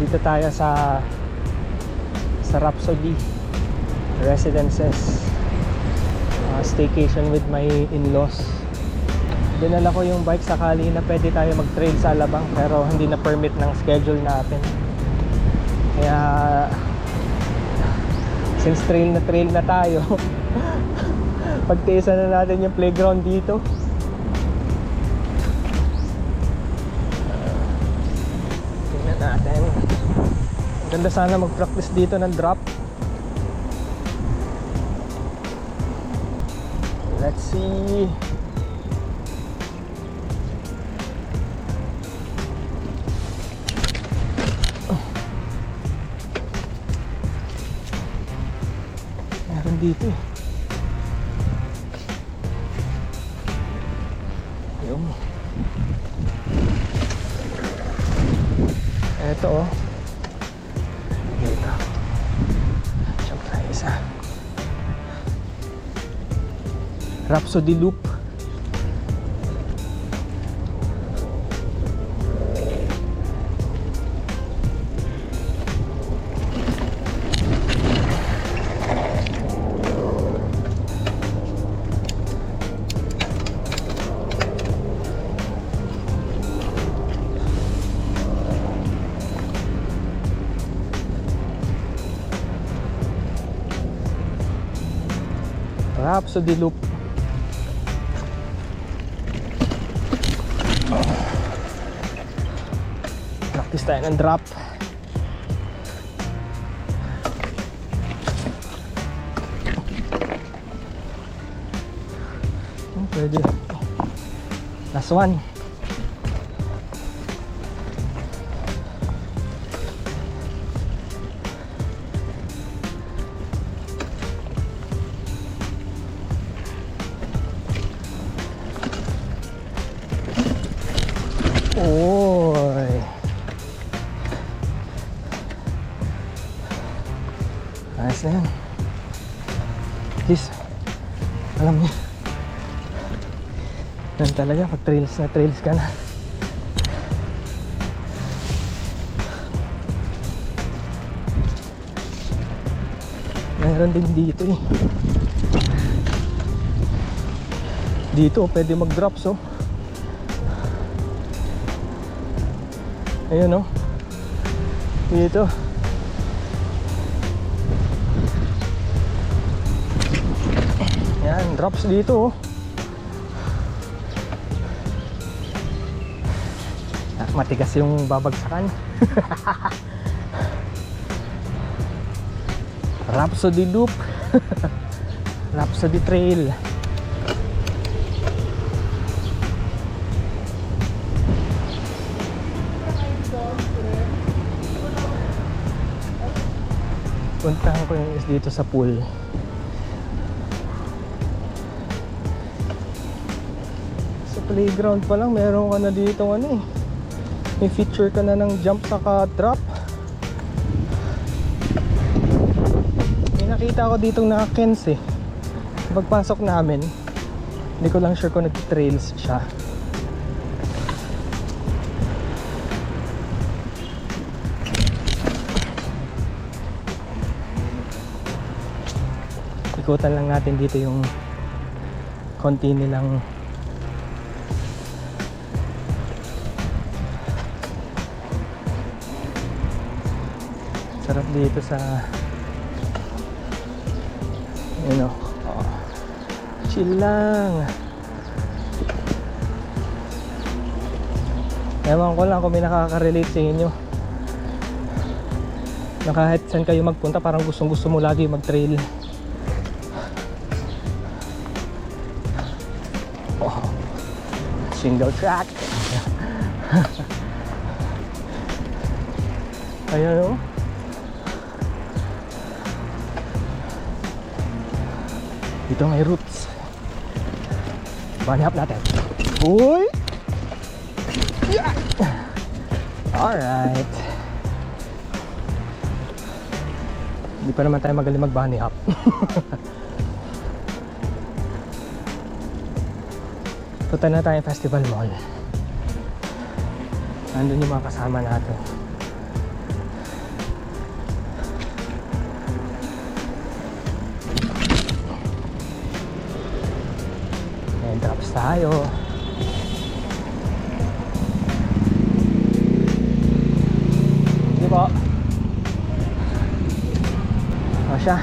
Dito tayo sa sa Rhapsody Residences. Uh, staycation with my in-laws. Dinala ko yung bike sakali na pwede tayo mag-trail sa Alabang pero hindi na permit ng schedule natin. Kaya since trail na trail na tayo, pagtiisan na natin yung playground dito. Ganda sana mag-practice dito ng drop. Let's see. Meron dito eh. Yung. Eto oh. Rhapsody Loop. Rhapsody Loop. Practice tayo ng drop. Hmm, Pwede. Last one. Oy. Ayos na yan. Please. Alam niyo. Yan talaga. Pag trails na trails ka na. Meron din dito eh. Dito, pwede mag-drops oh. Ayun oh. Dito. Yan, drops dito oh. Ah, Matigas yung babagsakan. Rhapsody Loop. Rhapsody Trail. Puntahan ko yung is dito sa pool. Sa playground pa lang meron ka na dito ano eh. May feature ka na ng jump saka drop. May nakita ko ditong naka-kens eh. Pagpasok namin hindi ko lang sure kung nag-trails siya ikutan lang natin dito yung konti nilang sarap dito sa you know oh, chill lang. Ewan ko lang kung may nakaka-relate sa inyo. Na kahit saan kayo magpunta parang gustong gusto mo lagi mag-trail Oh, single track. Ayan o. Dito may roots. Up natin. Uy! Yeah! Alright. Hindi pa naman tayo magaling mag bunny hop. Punta na tayong Festival Mall. Nandun yung mga kasama natin. Ayan, drops tayo. Hindi po. O siya.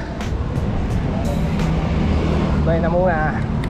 Bye na muna.